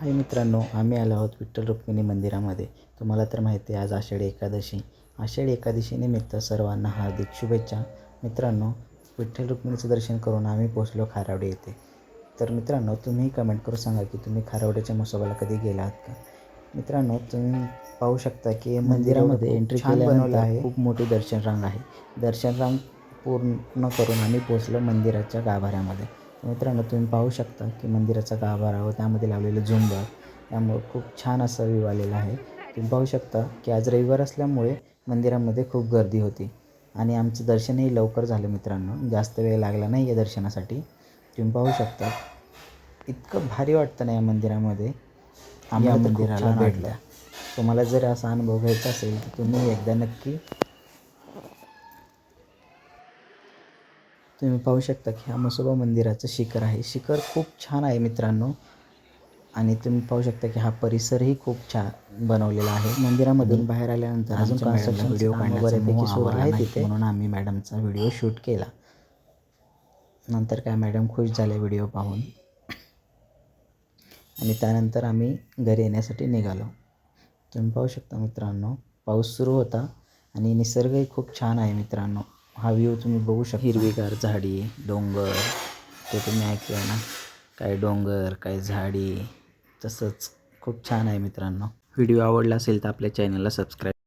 हाय मित्रांनो आम्ही आलो आहोत विठ्ठल रुक्मिणी मंदिरामध्ये. तुम्हाला तर माहिती आहे आज आषाढी एकादशी. आषाढी एकादशीनिमित्त सर्वांना हार्दिक शुभेच्छा. मित्रांनो विठ्ठल रुक्मिणीचं दर्शन करून आम्ही पोचलो खारावडे येथे. तर मित्रांनो तुम्ही कमेंट करून सांगा की तुम्ही खारावड्याच्या मसोबाला कधी गेला आहात का? मित्रांनो तुम्ही पाहू शकता की मंदिरामध्ये एंट्री बनवलं आहे. खूप मोठी दर्शन रांग आहे. दर्शन रांग पूर्ण करून आम्ही पोचलो मंदिराच्या गाभाऱ्यामध्ये. मित्रांनो तुम्ही पाहू शकता की मंदिराचा गाभारा व त्यामध्ये लावलेलं झुंबर त्यामुळे खूप छान असा व्ह्यू आलेला आहे. तुम्ही पाहू शकता की आज रविवार असल्यामुळे मंदिरामध्ये खूप गर्दी होती आणि आमचं दर्शनही लवकर झालं मित्रांनो. जास्त वेळ लागला नाही या दर्शनासाठी. तुम्ही पाहू शकता इतकं भारी वाटतं ना या मंदिरामध्ये. आम्हाला मंदिराला भेटलं. तुम्हाला जर असा अनुभव घ्यायचा असेल तर तुम्ही एकदा नक्की तुम्ही पाहू शकता की हा मसोबा मंदिराचं शिखर आहे. शिखर खूप छान आहे मित्रांनो. आणि तुम्ही पाहू शकता की हा परिसरही खूप छान बनवलेला आहे. मंदिरामधून बाहेर आल्यानंतर अजून कन्स्ट्रक्शन व्हिडिओ बऱ्यापैकी सुरू आहे तिथे. म्हणून आम्ही मॅडमचा व्हिडिओ शूट केला. नंतर काय मॅडम खुश झाले व्हिडिओ पाहून. आणि त्यानंतर आम्ही घरी येण्यासाठी निघालो. तुम्ही पाहू शकता मित्रांनो पाऊस सुरू होता आणि निसर्गही खूप छान आहे मित्रांनो. हा व्ह्यू तुम्ही बघू शकता. हिरवीगार झाडी डोंगर ते तुम्ही ऐकलं ना? काय डोंगर काय झाडी तसंच खूप छान आहे मित्रांनो. व्हिडिओ आवडला असेल तर आपल्या चॅनलला सबस्क्राईब